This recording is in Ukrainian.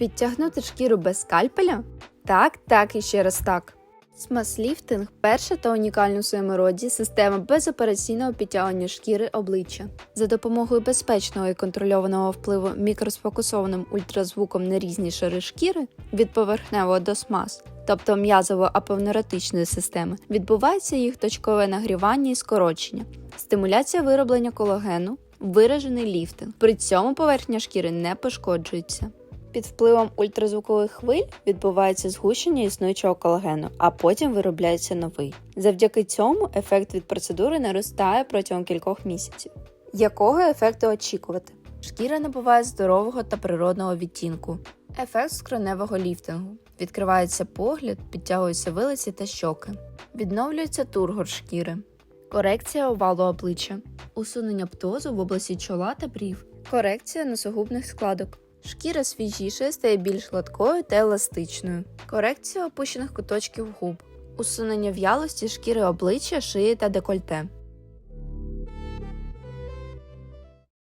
Підтягнути шкіру без скальпеля? Так, так і ще раз так. Смаз-ліфтинг – перша та унікальна у своєму роді система безопераційного підтягування шкіри обличчя. За допомогою безпечного і контрольованого впливу мікросфокусованим ультразвуком на різні шари шкіри від поверхневого до смаз, тобто м'язово аповнератичної системи, відбувається їх точкове нагрівання і скорочення, стимуляція вироблення колагену, виражений ліфтинг. При цьому поверхня шкіри не пошкоджується. Під впливом ультразвукових хвиль відбувається згущення існуючого колагену, а потім виробляється новий. Завдяки цьому ефект від процедури наростає протягом кількох місяців. Якого ефекту очікувати? Шкіра набуває здорового та природного відтінку. Ефект скроневого ліфтингу. Відкривається погляд, підтягуються вилиці та щоки. Відновлюється тургор шкіри. Корекція овалу обличчя. Усунення птозу в області чола та брів. Корекція носогубних складок. Шкіра свіжіше стає більш гладкою та еластичною. Корекція опущених куточків губ. Усунення в'ялості шкіри обличчя, шиї та декольте.